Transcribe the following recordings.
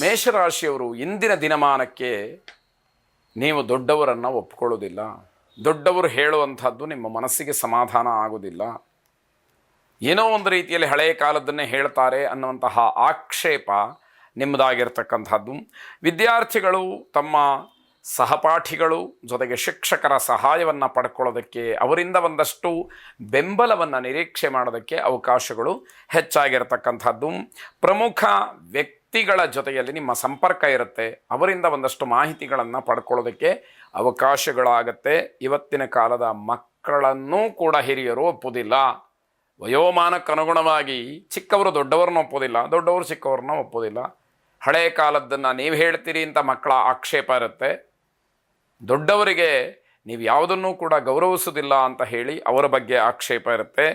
ಮೇಷರಾಶಿಯವರು ಇಂದಿನ ದಿನಮಾನಕ್ಕೆ ನೀವು ದೊಡ್ಡವರನ್ನು ಒಪ್ಕೊಳ್ಳೋದಿಲ್ಲ. ದೊಡ್ಡವರು ಹೇಳುವಂಥದ್ದು ನಿಮ್ಮ ಮನಸ್ಸಿಗೆ ಸಮಾಧಾನ ಆಗೋದಿಲ್ಲ. ಏನೋ ಒಂದು ರೀತಿಯಲ್ಲಿ ಹಳೆಯ ಕಾಲದ್ದನ್ನೇ ಹೇಳ್ತಾರೆ ಅನ್ನುವಂತಹ ಆಕ್ಷೇಪ ನಿಮ್ಮದಾಗಿರ್ತಕ್ಕಂಥದ್ದು. ವಿದ್ಯಾರ್ಥಿಗಳು ತಮ್ಮ ಸಹಪಾಠಿಗಳು ಜೊತೆಗೆ ಶಿಕ್ಷಕರ ಸಹಾಯವನ್ನು ಪಡ್ಕೊಳ್ಳೋದಕ್ಕೆ, ಅವರಿಂದ ಒಂದಷ್ಟು ಬೆಂಬಲವನ್ನು ನಿರೀಕ್ಷೆ ಮಾಡೋದಕ್ಕೆ ಅವಕಾಶಗಳು ಹೆಚ್ಚಾಗಿರತಕ್ಕಂಥದ್ದು. ಪ್ರಮುಖ ವ್ಯಕ್ತಿಗಳ ಜೊತೆಯಲ್ಲಿ ನಿಮ್ಮ ಸಂಪರ್ಕ ಇರುತ್ತೆ, ಅವರಿಂದ ಒಂದಷ್ಟು ಮಾಹಿತಿಗಳನ್ನು ಪಡ್ಕೊಳ್ಳೋದಕ್ಕೆ ಅವಕಾಶಗಳಾಗತ್ತೆ. ಇವತ್ತಿನ ಕಾಲದ ಮಕ್ಕಳನ್ನೂ ಕೂಡ ಹಿರಿಯರು ಒಪ್ಪುವುದಿಲ್ಲ ವಯೋಮಾನಕ್ಕನುಗುಣವಾಗಿ ಚಿಕ್ಕವರು ದೊಡ್ಡವರನ್ನ ಒಪ್ಪೋದಿಲ್ಲ, ದೊಡ್ಡವರು ಚಿಕ್ಕವ್ರನ್ನ ಒಪ್ಪೋದಿಲ್ಲ. ಹಳೆಯ ಕಾಲದ್ದನ್ನು ನೀವು ಹೇಳ್ತೀರಿ ಅಂತ ಮಕ್ಕಳ ಆಕ್ಷೇಪ ಇರುತ್ತೆ. ದೊಡ್ಡವರಿಗೆ ನೀವು ಯಾವುದನ್ನೂ ಕೂಡ ಗೌರವಿಸೋದಿಲ್ಲ ಅಂತ ಹೇಳಿ ಅವರ ಬಗ್ಗೆ ಆಕ್ಷೇಪ ಇರುತ್ತೆ.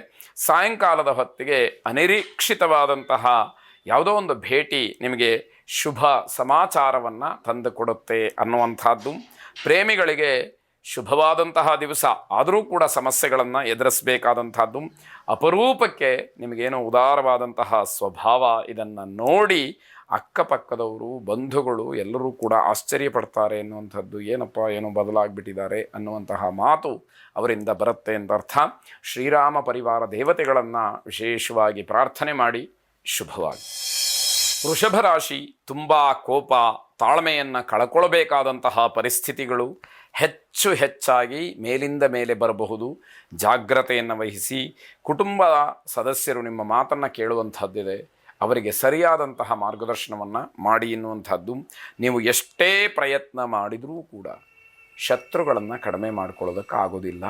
ಸಾಯಂಕಾಲದ ಹೊತ್ತಿಗೆ ಅನಿರೀಕ್ಷಿತವಾದಂತಹ ಯಾವುದೋ ಒಂದು ಭೇಟಿ ನಿಮಗೆ ಶುಭ ಸಮಾಚಾರವನ್ನು ತಂದು ಕೊಡುತ್ತೆ ಅನ್ನುವಂಥದ್ದು. ಪ್ರೇಮಿಗಳಿಗೆ ಶುಭವಾದಂತಹ ದಿವಸ. ಆದರೂ ಕೂಡ ಸಮಸ್ಯೆಗಳನ್ನು ಎದುರಿಸಬೇಕಾದಂಥದ್ದು. ಅಪರೂಪಕ್ಕೆ ನಿಮಗೇನೋ ಉದಾರವಾದಂತಹ ಸ್ವಭಾವ ಇದನ್ನು ನೋಡಿ ಅಕ್ಕಪಕ್ಕದವರು, ಬಂಧುಗಳು ಎಲ್ಲರೂ ಕೂಡ ಆಶ್ಚರ್ಯಪಡ್ತಾರೆ ಎನ್ನುವಂಥದ್ದು ಏನಪ್ಪ, ಏನೋ ಬದಲಾಗಿಬಿಟ್ಟಿದ್ದಾರೆ ಅನ್ನುವಂತಹ ಮಾತು ಅವರಿಂದ ಬರುತ್ತೆ ಎಂದರ್ಥ. ಶ್ರೀರಾಮ ಪರಿವಾರ ದೇವತೆಗಳನ್ನು ವಿಶೇಷವಾಗಿ ಪ್ರಾರ್ಥನೆ ಮಾಡಿ ಶುಭವಾಗಿ. ವೃಷಭ ರಾಶಿ ತುಂಬ ಕೋಪ, ತಾಳ್ಮೆಯನ್ನು ಕಳ್ಕೊಳ್ಬೇಕಾದಂತಹ ಪರಿಸ್ಥಿತಿಗಳು ಹೆಚ್ಚು ಹೆಚ್ಚಾಗಿ ಮೇಲಿಂದ ಮೇಲೆ ಬರಬಹುದು. ಜಾಗ್ರತೆಯನ್ನು ವಹಿಸಿ, ಕುಟುಂಬದ ಸದಸ್ಯರು ನಿಮ್ಮ ಮಾತನ್ನು ಕೇಳುವಂಥದ್ದಿದೆ ಅವರಿಗೆ ಸರಿಯಾದಂತಹ ಮಾರ್ಗದರ್ಶನವನ್ನು ಮಾಡಿ ಎನ್ನುವಂಥದ್ದು ನೀವು ಎಷ್ಟೇ ಪ್ರಯತ್ನ ಮಾಡಿದರೂ ಕೂಡ ಶತ್ರುಗಳನ್ನು ಕಡಿಮೆ ಮಾಡ್ಕೊಳ್ಳೋದಕ್ಕಾಗೋದಿಲ್ಲ.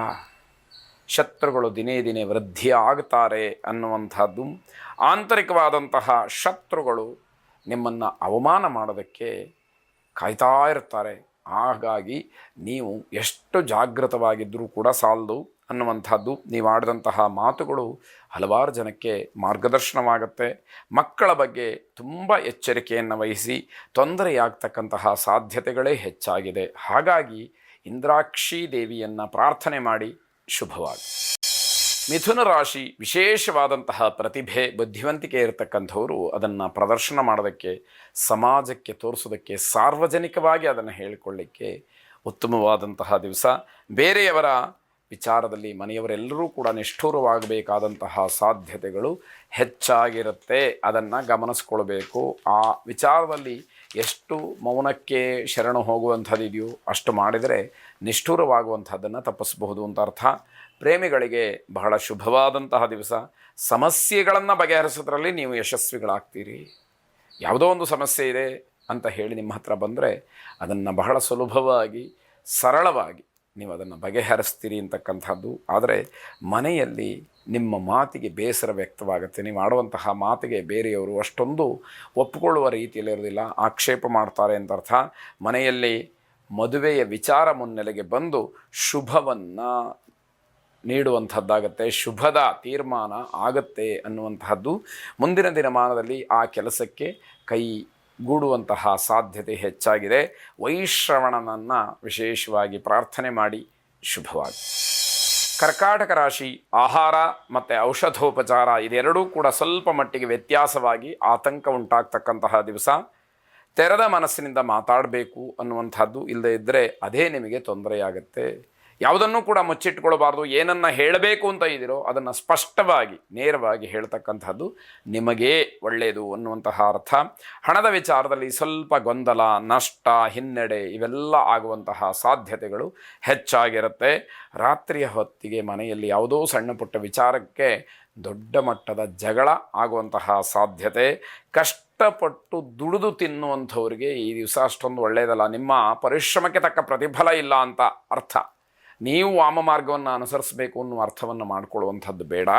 ಶತ್ರುಗಳು ದಿನೇ ದಿನೇ ವೃದ್ಧಿ ಆಗ್ತಾರೆ ಅನ್ನುವಂಥದ್ದು ಆಂತರಿಕವಾದಂತಹ ಶತ್ರುಗಳು ನಿಮ್ಮನ್ನು ಅವಮಾನ ಮಾಡೋದಕ್ಕೆ ಕಾಯ್ತಾ ಇರ್ತಾರೆ. ಹಾಗಾಗಿ ನೀವು ಎಷ್ಟು ಜಾಗೃತವಾಗಿದ್ದರೂ ಕೂಡ ಸಾಲದು ಅನ್ನುವಂಥದ್ದು ನೀವು ಆಡಿದಂತಹ ಮಾತುಗಳು ಹಲವಾರು ಜನಕ್ಕೆ ಮಾರ್ಗದರ್ಶನವಾಗುತ್ತೆ. ಮಕ್ಕಳ ಬಗ್ಗೆ ತುಂಬ ಎಚ್ಚರಿಕೆಯನ್ನು ವಹಿಸಿ ತೊಂದರೆಯಾಗ್ತಕ್ಕಂತಹ ಸಾಧ್ಯತೆಗಳೇ ಹೆಚ್ಚಾಗಿದೆ. ಹಾಗಾಗಿ ಇಂದ್ರಾಕ್ಷಿ ದೇವಿಯನ್ನು ಪ್ರಾರ್ಥನೆ ಮಾಡಿ ಶುಭವಾಗಿ ಮಿಥುನ ರಾಶಿ ವಿಶೇಷವಾದಂತಹ ಪ್ರತಿಭೆ ಬುದ್ಧಿವಂತಿಕೆ ಇರತಕ್ಕಂಥವರು ಅದನ್ನು ಪ್ರದರ್ಶನ ಮಾಡೋದಕ್ಕೆ, ಸಮಾಜಕ್ಕೆ ತೋರಿಸೋದಕ್ಕೆ, ಸಾರ್ವಜನಿಕವಾಗಿ ಅದನ್ನು ಹೇಳಿಕೊಳ್ಳಿಕ್ಕೆ ಉತ್ತಮವಾದಂತಹ ದಿವಸ. ಬೇರೆಯವರ ವಿಚಾರದಲ್ಲಿ ಮನೆಯವರೆಲ್ಲರೂ ಕೂಡ ನಿಷ್ಠೂರವಾಗಬೇಕಾದಂತಹ ಸಾಧ್ಯತೆಗಳು ಹೆಚ್ಚಾಗಿರುತ್ತೆ. ಅದನ್ನು ಗಮನಿಸ್ಕೊಳ್ಬೇಕು. ಆ ವಿಚಾರದಲ್ಲಿ ಎಷ್ಟು ಮೌನಕ್ಕೆ ಶರಣು ಹೋಗುವಂಥದ್ದಿದೆಯೋ ಅಷ್ಟು ಮಾಡಿದರೆ ನಿಷ್ಠುರವಾಗುವಂಥದ್ದನ್ನು ತಪ್ಪಿಸಬಹುದು ಅಂತ ಅರ್ಥ. ಪ್ರೇಮಿಗಳಿಗೆ ಬಹಳ ಶುಭವಾದಂತಹ ದಿವಸ. ಸಮಸ್ಯೆಗಳನ್ನು ಬಗೆಹರಿಸೋದ್ರಲ್ಲಿ ನೀವು ಯಶಸ್ವಿಗಳಾಗ್ತೀರಿ. ಯಾವುದೋ ಒಂದು ಸಮಸ್ಯೆ ಇದೆ ಅಂತ ಹೇಳಿ ನಿಮ್ಮ ಹತ್ರ ಬಂದರೆ ಅದನ್ನು ಬಹಳ ಸುಲಭವಾಗಿ, ಸರಳವಾಗಿ ನೀವು ಅದನ್ನು ಬಗೆಹರಿಸ್ತೀರಿ ಅಂತಕ್ಕಂಥದ್ದು. ಆದರೆ ಮನೆಯಲ್ಲಿ ನಿಮ್ಮ ಮಾತಿಗೆ ಬೇಸರ ವ್ಯಕ್ತವಾಗುತ್ತೆ. ನೀವು ಆಡುವಂತಹ ಮಾತಿಗೆ ಬೇರೆಯವರು ಅಷ್ಟೊಂದು ಒಪ್ಪಿಕೊಳ್ಳುವ ರೀತಿಯಲ್ಲಿರೋದಿಲ್ಲ ಆಕ್ಷೇಪ ಮಾಡ್ತಾರೆ ಅಂತ ಅರ್ಥ. ಮನೆಯಲ್ಲಿ ಮದುವೆಯ ವಿಚಾರ ಮುನ್ನೆಲೆಗೆ ಬಂದು ಶುಭವನ್ನು ನೀಡುವಂಥದ್ದಾಗತ್ತೆ, ಶುಭದ ತೀರ್ಮಾನ ಆಗತ್ತೆ ಅನ್ನುವಂತಹದ್ದು ಮುಂದಿನ ದಿನಮಾನದಲ್ಲಿ ಆ ಕೆಲಸಕ್ಕೆ ಕೈ ಗೂಡುವಂತಹ ಸಾಧ್ಯತೆ ಹೆಚ್ಚಾಗಿದೆ. ವೈಶ್ರವಣನನ್ನು ವಿಶೇಷವಾಗಿ ಪ್ರಾರ್ಥನೆ ಮಾಡಿ ಶುಭವಾಗಿ. ಕರ್ಕಾಟಕ ರಾಶಿ ಆಹಾರ ಮತ್ತು ಔಷಧೋಪಚಾರ ಇದೆರಡೂ ಕೂಡ ಸ್ವಲ್ಪ ಮಟ್ಟಿಗೆ ವ್ಯತ್ಯಾಸವಾಗಿ ಆತಂಕ ಉಂಟಾಗ್ತಕ್ಕಂತಹ ದಿವಸ. ತೆರೆದ ಮನಸ್ಸಿನಿಂದ ಮಾತಾಡಬೇಕು ಅನ್ನುವಂಥದ್ದು ಇಲ್ಲದೇ ಇದ್ದರೆ ಅದೇ ನಿಮಗೆ ತೊಂದರೆಯಾಗತ್ತೆ. ಯಾವುದನ್ನು ಕೂಡ ಮುಚ್ಚಿಟ್ಕೊಳ್ಬಾರ್ದು, ಏನನ್ನು ಹೇಳಬೇಕು ಅಂತ ಇದ್ದೀರೋ ಅದನ್ನು ಸ್ಪಷ್ಟವಾಗಿ, ನೇರವಾಗಿ ಹೇಳ್ತಕ್ಕಂಥದ್ದು ನಿಮಗೇ ಒಳ್ಳೆಯದು ಅನ್ನುವಂತಹ ಅರ್ಥ. ಹಣದ ವಿಚಾರದಲ್ಲಿ ಸ್ವಲ್ಪ ಗೊಂದಲ, ನಷ್ಟ, ಹಿನ್ನಡೆ ಇವೆಲ್ಲ ಆಗುವಂತಹ ಸಾಧ್ಯತೆಗಳು ಹೆಚ್ಚಾಗಿರುತ್ತೆ. ರಾತ್ರಿಯ ಹೊತ್ತಿಗೆ ಮನೆಯಲ್ಲಿ ಯಾವುದೋ ಸಣ್ಣ ಪುಟ್ಟ ವಿಚಾರಕ್ಕೆ ದೊಡ್ಡ ಮಟ್ಟದ ಜಗಳ ಆಗುವಂತಹ ಸಾಧ್ಯತೆ. ಕಷ್ಟಪಟ್ಟು ದುಡಿದು ತಿನ್ನುವಂಥವ್ರಿಗೆ ಈ ದಿವಸ ಅಷ್ಟೊಂದು ಒಳ್ಳೆಯದಲ್ಲ ನಿಮ್ಮ ಪರಿಶ್ರಮಕ್ಕೆ ತಕ್ಕ ಪ್ರತಿಫಲ ಇಲ್ಲ ಅಂತ ಅರ್ಥ. ನೀವು ವಾಮ ಮಾರ್ಗವನ್ನು ಅನುಸರಿಸಬೇಕು ಅನ್ನುವ ಅರ್ಥವನ್ನು ಮಾಡಿಕೊಳ್ಳುವಂಥದ್ದು ಬೇಡ.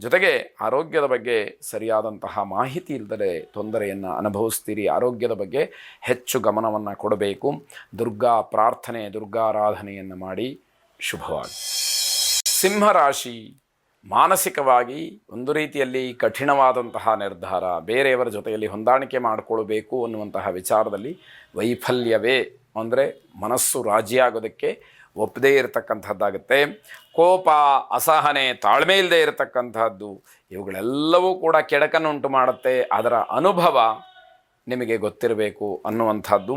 ಜೊತೆಗೆ ಆರೋಗ್ಯದ ಬಗ್ಗೆ ಸರಿಯಾದಂತಹ ಮಾಹಿತಿ ಇಲ್ಲದೆ ತೊಂದರೆಯನ್ನು ಅನುಭವಿಸ್ತೀರಿ. ಆರೋಗ್ಯದ ಬಗ್ಗೆ ಹೆಚ್ಚು ಗಮನವನ್ನು ಕೊಡಬೇಕು. ದುರ್ಗಾ ಪ್ರಾರ್ಥನೆ ದುರ್ಗಾರಾಧನೆಯನ್ನು ಮಾಡಿ. ಶುಭವಾಗಿ ಸಿಂಹರಾಶಿ ಮಾನಸಿಕವಾಗಿ ಒಂದು ರೀತಿಯಲ್ಲಿ ಕಠಿಣವಾದಂತಹ ನಿರ್ಧಾರ. ಬೇರೆಯವರ ಜೊತೆಯಲ್ಲಿ ಹೊಂದಾಣಿಕೆ ಮಾಡಿಕೊಳ್ಳಬೇಕು ಅನ್ನುವಂತಹ ವಿಚಾರದಲ್ಲಿ ವೈಫಲ್ಯವೇ ಅಂದರೆ ಮನಸ್ಸು ರಾಜಿಯಾಗೋದಕ್ಕೆ ಒಪ್ಪದೇ ಇರತಕ್ಕಂಥದ್ದಾಗುತ್ತೆ. ಕೋಪ, ಅಸಹನೆ, ತಾಳ್ಮೆ ಇಲ್ಲದೆ ಇರತಕ್ಕಂಥದ್ದು, ಇವುಗಳೆಲ್ಲವೂ ಕೂಡ ಕೆಡಕನ್ನುಂಟು ಮಾಡುತ್ತೆ. ಅದರ ಅನುಭವ ನಿಮಗೆ ಗೊತ್ತಿರಬೇಕು ಅನ್ನುವಂಥದ್ದು.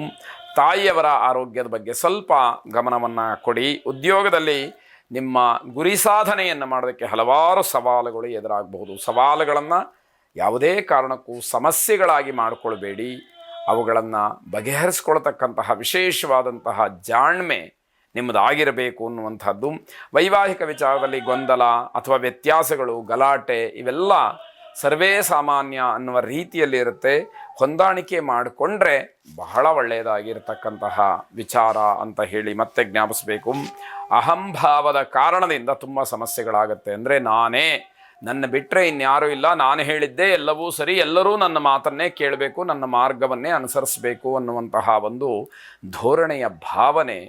ತಾಯಿಯವರ ಆರೋಗ್ಯದ ಬಗ್ಗೆ ಸ್ವಲ್ಪ ಗಮನವನ್ನು ಕೊಡಿ. ಉದ್ಯೋಗದಲ್ಲಿ ನಿಮ್ಮ ಗುರಿ ಸಾಧನೆಯನ್ನು ಮಾಡೋದಕ್ಕೆ ಹಲವಾರು ಸವಾಲುಗಳು ಎದುರಾಗಬಹುದು. ಸವಾಲುಗಳನ್ನು ಯಾವುದೇ ಕಾರಣಕ್ಕೂ ಸಮಸ್ಯೆಗಳಾಗಿ ಮಾಡಿಕೊಳ್ಬೇಡಿ. ಅವುಗಳನ್ನು ಬಗೆಹರಿಸ್ಕೊಳ್ತಕ್ಕಂತಹ ವಿಶೇಷವಾದಂತಹ ಜಾಣ್ಮೆ ನಿಮ್ಮದಾಗಿರಬೇಕು ಅನ್ನುವಂಥದ್ದು. ವೈವಾಹಿಕ ವಿಚಾರದಲ್ಲಿ ಗೊಂದಲ ಅಥವಾ ವ್ಯತ್ಯಾಸಗಳು, ಗಲಾಟೆ, ಇವೆಲ್ಲ ಸರ್ವೇ ಸಾಮಾನ್ಯ ಅನ್ನುವ ರೀತಿಯಲ್ಲಿ ಇರುತ್ತೆ ಹೊಂದಾಣಿಕೆ ಮಾಡಿಕೊಂಡ್ರೆ ಬಹಳ ಒಳ್ಳೆಯದಾಗಿರ್ತಕ್ಕಂತಹ ವಿಚಾರ ಅಂತ ಹೇಳಿ ಮತ್ತೆ ಜ್ಞಾಪಿಸಬೇಕು. ಅಹಂಭಾವದ ಕಾರಣದಿಂದ ತುಂಬ ಸಮಸ್ಯೆಗಳಾಗತ್ತೆ ಅಂದರೆ ನಾನೇ. ನನ್ನ ಬಿಟ್ಟರೆ ಇನ್ಯಾರೂ ಇಲ್ಲ, ನಾನು ಹೇಳಿದ್ದೇ ಎಲ್ಲವೂ ಸರಿ, ಎಲ್ಲರೂ ನನ್ನ ಮಾತನ್ನೇ ಕೇಳಬೇಕು, ನನ್ನ ಮಾರ್ಗವನ್ನೇ ಅನುಸರಿಸಬೇಕು ಅನ್ನುವಂತಹ ಒಂದು ಧೋರಣೆಯ ಭಾವನೆ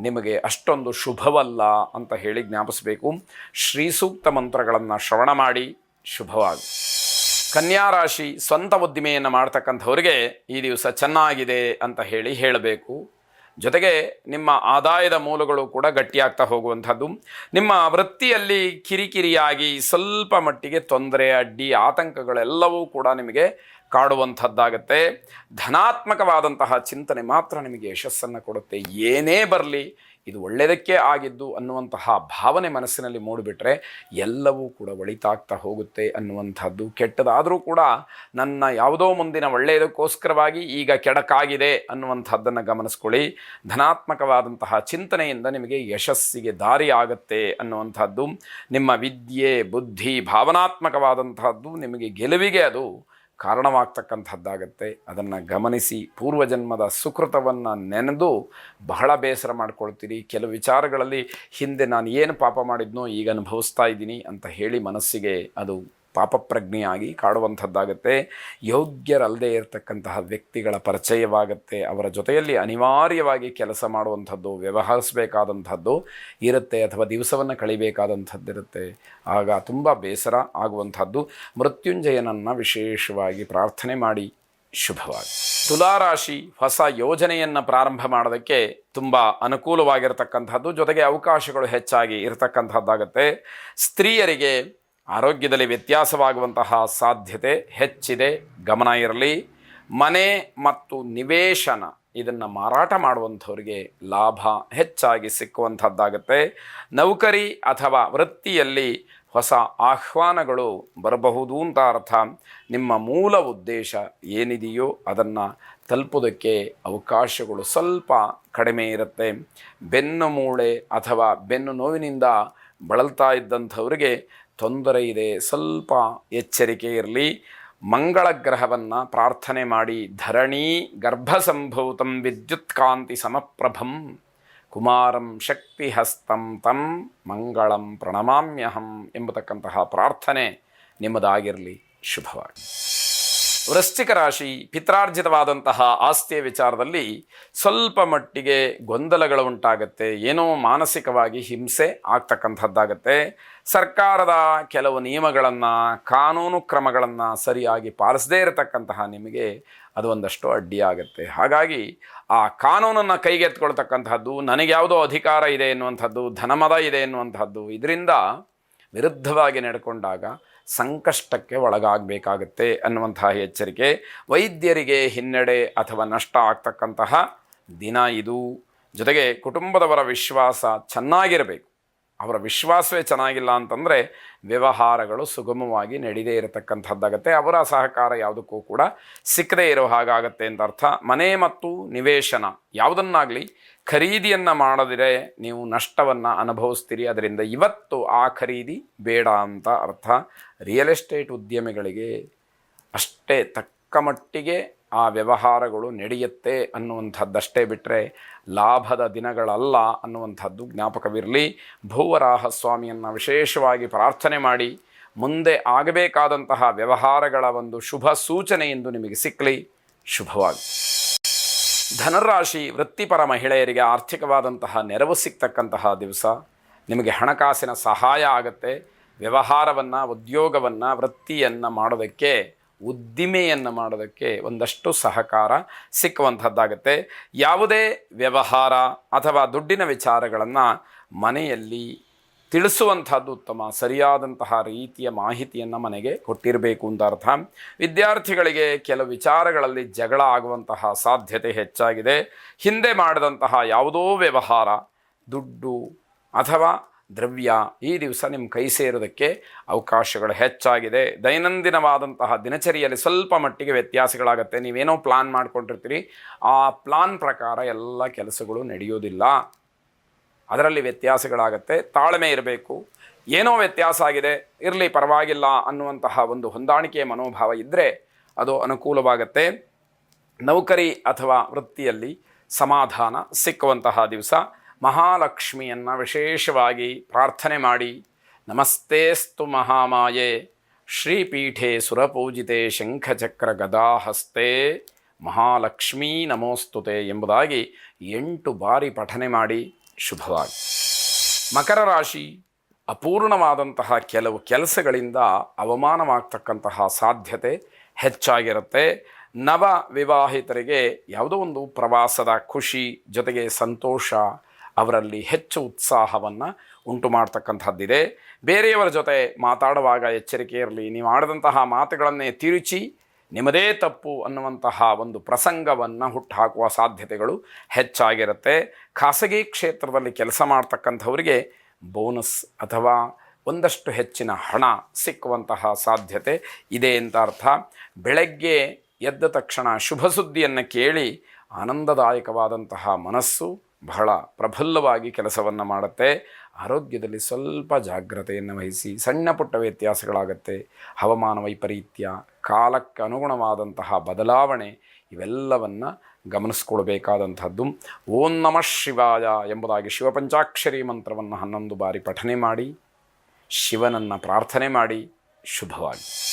ನಿಮಗೆ ಅಷ್ಟೊಂದು ಶುಭವಲ್ಲ ಅಂತ ಹೇಳಿ ಜ್ಞಾಪಿಸಬೇಕು. ಶ್ರೀ ಸೂಕ್ತ ಮಂತ್ರಗಳನ್ನು ಶ್ರವಣ ಮಾಡಿ ಶುಭವಾಗಿ. ಕನ್ಯಾ ರಾಶಿ ಸ್ವಂತ ಉದ್ದಿಮೆಯನ್ನು ಮಾಡ್ತಕ್ಕಂಥವ್ರಿಗೆ ಈ ದಿವಸ ಚೆನ್ನಾಗಿದೆ ಅಂತ ಹೇಳಿ ಹೇಳಬೇಕು. ಜೊತೆಗೆ ನಿಮ್ಮ ಆದಾಯದ ಮೂಲಗಳು ಕೂಡ ಗಟ್ಟಿಯಾಗ್ತಾ ಹೋಗುವಂಥದ್ದು. ನಿಮ್ಮ ವೃತ್ತಿಯಲ್ಲಿ ಕಿರಿಕಿರಿಯಾಗಿ ಸ್ವಲ್ಪ ಮಟ್ಟಿಗೆ ತೊಂದರೆ, ಅಡ್ಡಿ, ಆತಂಕಗಳೆಲ್ಲವೂ ಕೂಡ ನಿಮಗೆ ಕಾಡುವಂಥದ್ದಾಗತ್ತೆ. ಧನಾತ್ಮಕವಾದಂತಹ ಚಿಂತನೆ ಮಾತ್ರ ನಿಮಗೆ ಯಶಸ್ಸನ್ನು ಕೊಡುತ್ತೆ. ಏನೇ ಬರಲಿ, ಇದು ಒಳ್ಳೆಯದಕ್ಕೆ ಆಗಿದ್ದು ಅನ್ನುವಂತಹ ಭಾವನೆ ಮನಸ್ಸಿನಲ್ಲಿ ಮೂಡಿಬಿಟ್ರೆ ಎಲ್ಲವೂ ಕೂಡ ಒಳಿತಾಗ್ತಾ ಹೋಗುತ್ತೆ ಅನ್ನುವಂಥದ್ದು. ಕೆಟ್ಟದಾದರೂ ಕೂಡ ನನ್ನ ಯಾವುದೋ ಮುಂದಿನ ಒಳ್ಳೆಯದಕ್ಕೋಸ್ಕರವಾಗಿ ಈಗ ಕೆಡಕಾಗಿದೆ ಅನ್ನುವಂಥದ್ದನ್ನು ಗಮನಿಸ್ಕೊಳ್ಳಿ. ಧನಾತ್ಮಕವಾದಂತಹ ಚಿಂತನೆಯಿಂದ ನಿಮಗೆ ಯಶಸ್ಸಿಗೆ ದಾರಿ ಆಗುತ್ತೆ ಅನ್ನುವಂಥದ್ದು. ನಿಮ್ಮ ವಿದ್ಯೆ, ಬುದ್ಧಿ ಭಾವನಾತ್ಮಕವಾದಂತಹದ್ದು ನಿಮಗೆ ಗೆಲುವಿಗೆ ಅದು ಕಾರಣವಾಗ್ತಕ್ಕಂಥದ್ದಾಗತ್ತೆ. ಅದನ್ನು ಗಮನಿಸಿ ಪೂರ್ವಜನ್ಮದ ಸುಕೃತವನ್ನು ನೆನೆದು ಬಹಳ ಬೇಸರ ಮಾಡಿಕೊಳ್ತೀರಿ. ಕೆಲವು ವಿಚಾರಗಳಲ್ಲಿ ಹಿಂದೆ ನಾನು ಏನು ಪಾಪ ಮಾಡಿದ್ನೋ ಈಗ ಅನುಭವಿಸ್ತಾ ಇದ್ದೀನಿ ಅಂತ ಹೇಳಿ ಮನಸ್ಸಿಗೆ ಅದು ಪಾಪಪ್ರಜ್ಞೆಯಾಗಿ ಕಾಡುವಂಥದ್ದಾಗತ್ತೆ. ಯೋಗ್ಯರಲ್ಲದೆ ಇರತಕ್ಕಂತಹ ವ್ಯಕ್ತಿಗಳ ಪರಿಚಯವಾಗುತ್ತೆ. ಅವರ ಜೊತೆಯಲ್ಲಿ ಅನಿವಾರ್ಯವಾಗಿ ಕೆಲಸ ಮಾಡುವಂಥದ್ದು, ವ್ಯವಹರಿಸಬೇಕಾದಂಥದ್ದು ಇರುತ್ತೆ ಅಥವಾ ದಿವಸವನ್ನು ಕಳಿಬೇಕಾದಂಥದ್ದಿರುತ್ತೆ. ಆಗ ತುಂಬ ಬೇಸರ ಆಗುವಂಥದ್ದು. ಮೃತ್ಯುಂಜಯನನ್ನು ವಿಶೇಷವಾಗಿ ಪ್ರಾರ್ಥನೆ ಮಾಡಿ. ಶುಭವಾಗಿ ತುಲಾರಾಶಿ ಹೊಸ ಯೋಜನೆಯನ್ನು ಪ್ರಾರಂಭ ಮಾಡೋದಕ್ಕೆ ತುಂಬ ಅನುಕೂಲವಾಗಿರತಕ್ಕಂಥದ್ದು. ಜೊತೆಗೆ ಅವಕಾಶಗಳು ಹೆಚ್ಚಾಗಿ ಇರತಕ್ಕಂಥದ್ದಾಗತ್ತೆ. ಸ್ತ್ರೀಯರಿಗೆ ಆರೋಗ್ಯದಲ್ಲಿ ವ್ಯತ್ಯಾಸವಾಗುವಂತಹ ಸಾಧ್ಯತೆ ಹೆಚ್ಚಿದೆ. ಗಮನ ಇರಲಿ. ಮನೆ ಮತ್ತು ನಿವೇಶನ ಇದನ್ನು ಮಾರಾಟ ಮಾಡುವಂಥವ್ರಿಗೆ ಲಾಭ ಹೆಚ್ಚಾಗಿ ಸಿಕ್ಕುವಂಥದ್ದಾಗುತ್ತೆ. ನೌಕರಿ ಅಥವಾ ವೃತ್ತಿಯಲ್ಲಿ ಹೊಸ ಆಹ್ವಾನಗಳು ಬರಬಹುದು ಅಂತ ಅರ್ಥ. ನಿಮ್ಮ ಮೂಲ ಉದ್ದೇಶ ಏನಿದೆಯೋ ಅದನ್ನು ತಲುಪೋದಕ್ಕೆ ಅವಕಾಶಗಳು ಸ್ವಲ್ಪ ಕಡಿಮೆ ಇರುತ್ತೆ. ಬೆನ್ನು ಮೂಳೆ ಅಥವಾ ಬೆನ್ನು ನೋವಿನಿಂದ ಬಳಲ್ತಾ ಇದ್ದಂಥವ್ರಿಗೆ ತೊಂದರೆ ಇದೆ, ಸ್ವಲ್ಪ ಎಚ್ಚರಿಕೆ ಇರಲಿ. ಮಂಗಳ ಗ್ರಹವನ್ನು ಪ್ರಾರ್ಥನೆ ಮಾಡಿ, ಧರಣಿ ಗರ್ಭಸಂಭೂತಂ ವಿದ್ಯುತ್ ಕಾಂತಿ ಸಮಪ್ರಭಂ ಕುಮಾರಂ ಶಕ್ತಿ ಹಸ್ತಂ ತಂ ಮಂಗಳಂ ಪ್ರಣಮಾಮ್ಯಹಂ ಎಂಬತಕ್ಕಂತಹ ಪ್ರಾರ್ಥನೆ ನಿಮ್ಮದಾಗಿರಲಿ. ಶುಭವಾಗಿ ವೃಶ್ಚಿಕ ರಾಶಿ ಪಿತ್ರಾರ್ಜಿತವಾದಂತಹ ಆಸ್ತಿಯ ವಿಚಾರದಲ್ಲಿ ಸ್ವಲ್ಪ ಮಟ್ಟಿಗೆ ಗೊಂದಲಗಳು ಉಂಟಾಗತ್ತೆ. ಏನೋ ಮಾನಸಿಕವಾಗಿ ಹಿಂಸೆ ಆಗ್ತಕ್ಕಂಥದ್ದಾಗತ್ತೆ. ಸರ್ಕಾರದ ಕೆಲವು ನಿಯಮಗಳನ್ನು, ಕಾನೂನು ಕ್ರಮಗಳನ್ನು ಸರಿಯಾಗಿ ಪಾಲಿಸದೇ ಇರತಕ್ಕಂತಹ ನಿಮಗೆ ಅದು ಒಂದಷ್ಟು ಅಡ್ಡಿಯಾಗುತ್ತೆ. ಹಾಗಾಗಿ ಆ ಕಾನೂನನ್ನು ಕೈಗೆತ್ಕೊಳ್ತಕ್ಕಂಥದ್ದು ನನಗೆ ಯಾವುದೋ ಅಧಿಕಾರ ಇದೆ ಎನ್ನುವಂಥದ್ದು ಧನಮದ ಇದೆ ಎನ್ನುವಂಥದ್ದು ಇದರಿಂದ ವಿರುದ್ಧವಾಗಿ ನಡ್ಕೊಂಡಾಗ ಸಂಕಷ್ಟಕ್ಕೆ ಒಳಗಾಗಬೇಕಾಗುತ್ತೆ ಅನ್ನುವಂತಹ ಎಚ್ಚರಿಕೆ ವೈದ್ಯರಿಗೆ ಹಿನ್ನಡೆ ಅಥವಾ ನಷ್ಟ ಆಗ್ತಕ್ಕಂತಹ ದಿನ ಇದು. ಜೊತೆಗೆ ಕುಟುಂಬದವರ ವಿಶ್ವಾಸ ಚೆನ್ನಾಗಿರಬೇಕು. ಅವರ ವಿಶ್ವಾಸವೇ ಚೆನ್ನಾಗಿಲ್ಲ ಅಂತಂದರೆ ವ್ಯವಹಾರಗಳು ಸುಗಮವಾಗಿ ನಡೀದೇ ಇರತಕ್ಕಂಥದ್ದಾಗತ್ತೆ. ಅವರ ಸಹಕಾರ ಯಾವುದಕ್ಕೂ ಕೂಡ ಸಿಕ್ಕದೇ ಇರೋ ಹಾಗಾಗತ್ತೆ ಅಂತ ಅರ್ಥ. ಮನೆ ಮತ್ತು ನಿವೇಶನ ಯಾವುದನ್ನಾಗಲಿ ಖರೀದಿಯನ್ನು ಮಾಡದಿರೆ ನೀವು ನಷ್ಟವನ್ನು ಅನುಭವಿಸ್ತೀರಿ. ಅದರಿಂದ ಇವತ್ತು ಆ ಖರೀದಿ ಬೇಡ ಅಂತ ಅರ್ಥ. ರಿಯಲ್ ಎಸ್ಟೇಟ್ ಉದ್ಯಮಿಗಳಿಗೆ ಅಷ್ಟೇ ತಕ್ಕ ಮಟ್ಟಿಗೆ ಆ ವ್ಯವಹಾರಗಳು ನಡೆಯುತ್ತೆ ಅನ್ನುವಂಥದ್ದಷ್ಟೇ ಬಿಟ್ಟರೆ ಲಾಭದ ದಿನಗಳಲ್ಲ ಅನ್ನುವಂಥದ್ದು ಜ್ಞಾಪಕವಿರಲಿ. ಭೂವರಾಹ ಸ್ವಾಮಿಯನ್ನು ವಿಶೇಷವಾಗಿ ಪ್ರಾರ್ಥನೆ ಮಾಡಿ, ಮುಂದೆ ಆಗಬೇಕಾದಂತಹ ವ್ಯವಹಾರಗಳ ಒಂದು ಶುಭ ಸೂಚನೆ ಎಂದು ನಿಮಗೆ ಸಿಕ್ಕಲಿ. ಶುಭವಾಗಿ ಧನರಾಶಿ ವೃತ್ತಿಪರ ಮಹಿಳೆಯರಿಗೆ ಆರ್ಥಿಕವಾದಂತಹ ನೆರವು ಸಿಗ್ತಕ್ಕಂತಹ ದಿವಸ. ನಿಮಗೆ ಹಣಕಾಸಿನ ಸಹಾಯ ಆಗುತ್ತೆ. ವ್ಯವಹಾರವನ್ನು, ಉದ್ಯೋಗವನ್ನು, ವೃತ್ತಿಯನ್ನು ಮಾಡೋದಕ್ಕೆ ಉದ್ದಿಮೆಯನ್ನು ಮಾಡೋದಕ್ಕೆ ಒಂದಷ್ಟು ಸಹಕಾರ ಸಿಕ್ಕುವಂಥದ್ದಾಗುತ್ತೆ ಯಾವುದೇ ವ್ಯವಹಾರ ಅಥವಾ ದುಡ್ಡಿನ ವಿಚಾರಗಳನ್ನು ಮನೆಯಲ್ಲಿ ತಿಳಿಸುವಂಥದ್ದು ಉತ್ತಮ, ಸರಿಯಾದಂತಹ ರೀತಿಯ ಮಾಹಿತಿಯನ್ನು ಮನೆಗೆ ಕೊಟ್ಟಿರಬೇಕು ಅಂತ ಅರ್ಥ. ವಿದ್ಯಾರ್ಥಿಗಳಿಗೆ ಕೆಲವು ವಿಚಾರಗಳಲ್ಲಿ ಜಗಳ ಆಗುವಂತಹ ಸಾಧ್ಯತೆ ಹೆಚ್ಚಾಗಿದೆ. ಹಿಂದೆ ಮಾಡಿದಂತಹ ಯಾವುದೋ ವ್ಯವಹಾರ, ದುಡ್ಡು ಅಥವಾ ದ್ರವ್ಯ ಈ ದಿವಸ ನಿಮ್ಮ ಕೈ ಸೇರೋದಕ್ಕೆ ಅವಕಾಶಗಳು ಹೆಚ್ಚಾಗಿದೆ. ದೈನಂದಿನವಾದಂತಹ ದಿನಚರಿಯಲ್ಲಿ ಸ್ವಲ್ಪ ಮಟ್ಟಿಗೆ ವ್ಯತ್ಯಾಸಗಳಾಗುತ್ತೆ. ನೀವೇನೋ ಪ್ಲಾನ್ ಮಾಡ್ಕೊಂಡಿರ್ತೀರಿ. ಆ ಪ್ಲಾನ್ ಪ್ರಕಾರ ಎಲ್ಲ ಕೆಲಸಗಳು ನಡೆಯೋದಿಲ್ಲ ಅದರಲ್ಲಿ ವ್ಯತ್ಯಾಸಗಳಾಗತ್ತೆ. ತಾಳ್ಮೆ ಇರಬೇಕು. ಏನೋ ವ್ಯತ್ಯಾಸ ಆಗಿದೆ. ಇರಲಿ, ಪರವಾಗಿಲ್ಲ ಅನ್ನುವಂತಹ ಒಂದು ಹೊಂದಾಣಿಕೆಯ ಮನೋಭಾವ ಇದ್ದರೆ ಅದು ಅನುಕೂಲವಾಗತ್ತೆ. ನೌಕರಿ ಅಥವಾ ವೃತ್ತಿಯಲ್ಲಿ ಸಮಾಧಾನ ಸಿಕ್ಕುವಂತಹ ದಿವಸ. ಮಹಾಲಕ್ಷ್ಮಿಯನ್ನು ವಿಶೇಷವಾಗಿ ಪ್ರಾರ್ಥನೆ ಮಾಡಿ, ನಮಸ್ತೇಸ್ತು ಮಹಾಮಾಯೆ, ಶ್ರೀಪೀಠೆ ಸುರಪೂಜಿತೆ ಶಂಖಚಕ್ರ ಗದಾಹಸ್ತೆ, ಮಹಾಲಕ್ಷ್ಮೀ ನಮೋಸ್ತುತೆ ಎಂಬುದಾಗಿ ಎಂಟು ಬಾರಿ ಪಠನೆ ಮಾಡಿ ಶುಭವಾಗಿ. ಮಕರ ರಾಶಿ ಅಪೂರ್ಣವಾದಂತಹ ಕೆಲವು ಕೆಲಸಗಳಿಂದ ಅವಮಾನವಾಗ್ತಕ್ಕಂತಹ ಸಾಧ್ಯತೆ ಹೆಚ್ಚಾಗಿರುತ್ತೆ. ನವ ವಿವಾಹಿತರಿಗೆ ಯಾವುದೋ ಒಂದು ಪ್ರವಾಸದ ಖುಷಿ ಜೊತೆಗೆ ಸಂತೋಷ ಅವರಲ್ಲಿ ಹೆಚ್ಚು ಉತ್ಸಾಹವನ್ನು ಉಂಟು ಮಾಡ್ತಕ್ಕಂಥದ್ದಿದೆ. ಬೇರೆಯವರ ಜೊತೆ ಮಾತಾಡುವಾಗ ಎಚ್ಚರಿಕೆ ಇರಲಿ. ನೀವು ಆಡಿದಂತಹ ಮಾತುಗಳನ್ನೇ ತಿರುಚಿ, ನಿಮ್ಮದೇ ತಪ್ಪು ಅನ್ನುವಂತಹ ಒಂದು ಪ್ರಸಂಗವನ್ನು ಹುಟ್ಟುಹಾಕುವ ಸಾಧ್ಯತೆಗಳು ಹೆಚ್ಚಾಗಿರುತ್ತೆ. ಖಾಸಗಿ ಕ್ಷೇತ್ರದಲ್ಲಿ ಕೆಲಸ ಮಾಡ್ತಕ್ಕಂಥವರಿಗೆ ಬೋನಸ್ ಅಥವಾ ಒಂದಷ್ಟು ಹೆಚ್ಚಿನ ಹಣ ಸಿಕ್ಕುವಂತಹ ಸಾಧ್ಯತೆ ಇದೆ ಅಂತ ಅರ್ಥ. ಬೆಳಗ್ಗೆ ಎದ್ದ ತಕ್ಷಣ ಶುಭ ಸುದ್ದಿಯನ್ನು ಕೇಳಿ ಆನಂದದಾಯಕವಾದಂತಹ ಮನಸ್ಸು ಬಹಳ ಪ್ರಫುಲ್ಲವಾಗಿ ಕೆಲಸವನ್ನು ಮಾಡುತ್ತೆ. ಆರೋಗ್ಯದಲ್ಲಿ ಸ್ವಲ್ಪ ಜಾಗ್ರತೆಯನ್ನು ವಹಿಸಿ, ಸಣ್ಣ ಪುಟ್ಟ ವ್ಯತ್ಯಾಸಗಳಾಗತ್ತೆ. ಹವಾಮಾನ ವೈಪರೀತ್ಯ, ಕಾಲಕ್ಕೆ ಅನುಗುಣವಾದಂತಹ ಬದಲಾವಣೆ, ಇವೆಲ್ಲವನ್ನು ಗಮನಿಸ್ಕೊಳ್ಬೇಕಾದಂಥದ್ದು. ಓಂ ನಮಃ ಶಿವಾಯ ಎಂಬುದಾಗಿ ಶಿವಪಂಚಾಕ್ಷರಿ ಮಂತ್ರವನ್ನು ಹನ್ನೊಂದು ಬಾರಿ ಪಠನೆ ಮಾಡಿ, ಶಿವನನ್ನು ಪ್ರಾರ್ಥನೆ ಮಾಡಿ, ಶುಭವಾಗಿ.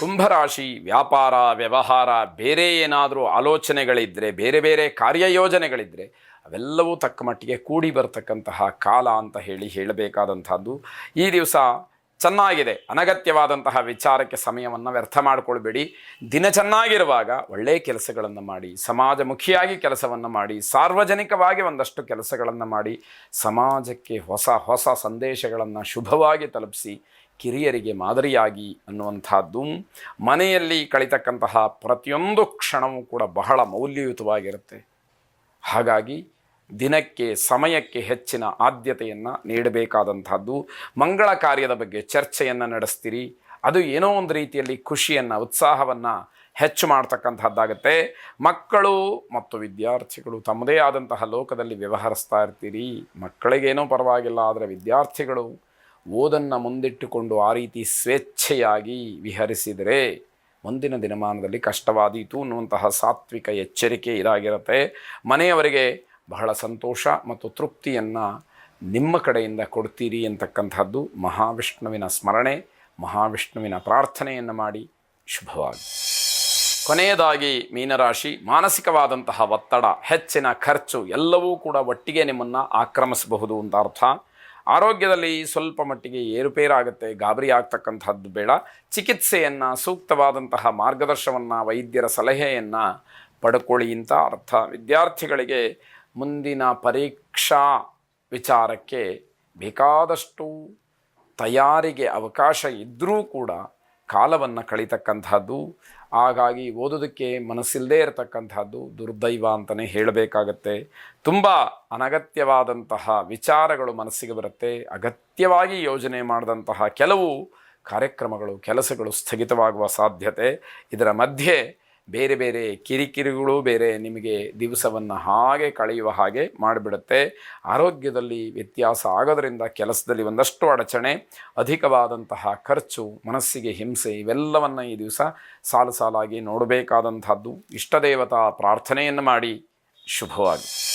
ಕುಂಭರಾಶಿ, ವ್ಯಾಪಾರ, ವ್ಯವಹಾರ, ಬೇರೆ ಏನಾದರೂ ಆಲೋಚನೆಗಳಿದ್ದರೆ ಬೇರೆ ಬೇರೆ ಕಾರ್ಯಯೋಜನೆಗಳಿದ್ದರೆ ಅವೆಲ್ಲವೂ ತಕ್ಕ ಮಟ್ಟಿಗೆ ಕೂಡಿ ಬರತಕ್ಕಂತಹ ಕಾಲ ಅಂತ ಹೇಳಿ ಹೇಳಬೇಕಾದಂಥದ್ದು. ಈ ದಿವಸ ಚೆನ್ನಾಗಿದೆ, ಅನಗತ್ಯವಾದಂತಹ ವಿಚಾರಕ್ಕೆ ಸಮಯವನ್ನು ವ್ಯರ್ಥ ಮಾಡಿಕೊಳ್ಬೇಡಿ. ದಿನ ಚೆನ್ನಾಗಿರುವಾಗ ಒಳ್ಳೆಯ ಕೆಲಸಗಳನ್ನು ಮಾಡಿ, ಸಮಾಜಮುಖಿಯಾಗಿ ಕೆಲಸವನ್ನು ಮಾಡಿ, ಸಾರ್ವಜನಿಕವಾಗಿ ಒಂದಷ್ಟು ಕೆಲಸಗಳನ್ನು ಮಾಡಿ, ಸಮಾಜಕ್ಕೆ ಹೊಸ ಹೊಸ ಸಂದೇಶಗಳನ್ನು ಶುಭವಾಗಿ ತಲುಪಿಸಿ, ಕಿರಿಯರಿಗೆ ಮಾದರಿಯಾಗಿ ಅನ್ನುವಂಥದ್ದು. ಮನೆಯಲ್ಲಿ ಕಳಿತಕ್ಕಂತಹ ಪ್ರತಿಯೊಂದು ಕ್ಷಣವೂ ಕೂಡ ಬಹಳ ಮೌಲ್ಯಯುತವಾಗಿರುತ್ತೆ. ಹಾಗಾಗಿ ದಿನಕ್ಕೆ, ಸಮಯಕ್ಕೆ ಹೆಚ್ಚಿನ ಆದ್ಯತೆಯನ್ನು ನೀಡಬೇಕಾದಂಥದ್ದು. ಮಂಗಳ ಕಾರ್ಯದ ಬಗ್ಗೆ ಚರ್ಚೆಯನ್ನು ನಡೆಸ್ತೀರಿ. ಅದು ಏನೋ ಒಂದು ರೀತಿಯಲ್ಲಿ ಖುಷಿಯನ್ನು, ಉತ್ಸಾಹವನ್ನು ಹೆಚ್ಚು ಮಾಡ್ತಕ್ಕಂಥದ್ದಾಗುತ್ತೆ. ಮಕ್ಕಳು ಮತ್ತು ವಿದ್ಯಾರ್ಥಿಗಳು ತಮ್ಮದೇ ಆದಂತಹ ಲೋಕದಲ್ಲಿ ವ್ಯವಹರಿಸ್ತಾ ಇರ್ತೀರಿ. ಮಕ್ಕಳಿಗೇನೋ ಪರವಾಗಿಲ್ಲ, ಆದರೆ ವಿದ್ಯಾರ್ಥಿಗಳು ಓದನ್ನು ಮುಂದಿಟ್ಟುಕೊಂಡು ಆ ರೀತಿ ಸ್ವೇಚ್ಛೆಯಾಗಿ ವಿಹರಿಸಿದರೆ ಮುಂದಿನ ದಿನಮಾನದಲ್ಲಿ ಕಷ್ಟವಾದೀತು ಅನ್ನುವಂತಹ ಸಾತ್ವಿಕ ಎಚ್ಚರಿಕೆ ಇದಾಗಿರುತ್ತೆ. ಮನೆಯವರಿಗೆ ಬಹಳ ಸಂತೋಷ ಮತ್ತು ತೃಪ್ತಿಯನ್ನು ನಿಮ್ಮ ಕಡೆಯಿಂದ ಕೊಡ್ತೀರಿ ಅಂತಕ್ಕಂಥದ್ದು ಮಹಾವಿಷ್ಣುವಿನ ಸ್ಮರಣೆ, ಮಹಾವಿಷ್ಣುವಿನ ಪ್ರಾರ್ಥನೆಯನ್ನು ಮಾಡಿ ಶುಭವಾಗಿ ಕೊನೆಯದಾಗಿ ಮೀನರಾಶಿ, ಮಾನಸಿಕವಾದಂತಹ ಒತ್ತಡ, ಹೆಚ್ಚಿನ ಖರ್ಚು ಎಲ್ಲವೂ ಕೂಡ ಒಟ್ಟಿಗೆ ನಿಮ್ಮನ್ನು ಆಕ್ರಮಿಸಬಹುದು ಅಂತ ಅರ್ಥ. ಆರೋಗ್ಯದಲ್ಲಿ ಸ್ವಲ್ಪ ಮಟ್ಟಿಗೆ ಏರುಪೇರಾಗುತ್ತೆ, ಗಾಬರಿ ಆಗ್ತಕ್ಕಂಥದ್ದು ಬೇಡ. ಚಿಕಿತ್ಸೆಯನ್ನು, ಸೂಕ್ತವಾದಂತಹ ಮಾರ್ಗದರ್ಶನವನ್ನು, ವೈದ್ಯರ ಸಲಹೆಯನ್ನು ಪಡ್ಕೊಳ್ಳಿ ಅಂತ ಅರ್ಥ. ವಿದ್ಯಾರ್ಥಿಗಳಿಗೆ ಮುಂದಿನ ಪರೀಕ್ಷಾ ವಿಚಾರಕ್ಕೆ ಬೇಕಾದಷ್ಟು ತಯಾರಿಗೆ ಅವಕಾಶ ಇದ್ದರೂ ಕೂಡ ಕಾಲವನ್ನು ಕಳೀತಕ್ಕಂಥದ್ದು ಹಾಗಾಗಿ ಓದೋದಕ್ಕೆ ಮನಸ್ಸಿಲ್ಲದೆ ಇರತಕ್ಕಂತಹದ್ದು ದುರ್ದೈವ ಅಂತಲೇ ಹೇಳಬೇಕಾಗತ್ತೆ. ತುಂಬ ಅನಗತ್ಯವಾದಂತಹ ವಿಚಾರಗಳು ಮನಸ್ಸಿಗೆ ಬರುತ್ತೆ. ಅಗತ್ಯವಾಗಿ ಯೋಜನೆ ಮಾಡಿದಂತಹ ಕೆಲವು ಕಾರ್ಯಕ್ರಮಗಳು, ಕೆಲಸಗಳು ಸ್ಥಗಿತವಾಗುವ ಸಾಧ್ಯತೆ ಇದರ ಮಧ್ಯೆ ಬೇರೆ ಬೇರೆ ಕಿರಿಕಿರಿಗಳು ಬೇರೆ ನಿಮಗೆ ದಿವಸವನ್ನು ಹಾಗೆ ಕಳೆಯುವ ಹಾಗೆ ಮಾಡಿಬಿಡುತ್ತೆ. ಆರೋಗ್ಯದಲ್ಲಿ ವ್ಯತ್ಯಾಸ ಆಗೋದರಿಂದ ಕೆಲಸದಲ್ಲಿ ಒಂದಷ್ಟು ಅಡಚಣೆ, ಅಧಿಕವಾದಂತಹ ಖರ್ಚು, ಮನಸ್ಸಿಗೆ ಹಿಂಸೆ ಇವೆಲ್ಲವನ್ನು ಈ ದಿವಸ ಸಾಲು ಸಾಲಾಗಿ ನೋಡಬೇಕಾದಂಥದ್ದು. ಇಷ್ಟದೇವತಾ ಪ್ರಾರ್ಥನೆಯನ್ನು ಮಾಡಿ. ಶುಭವಾಗಿ.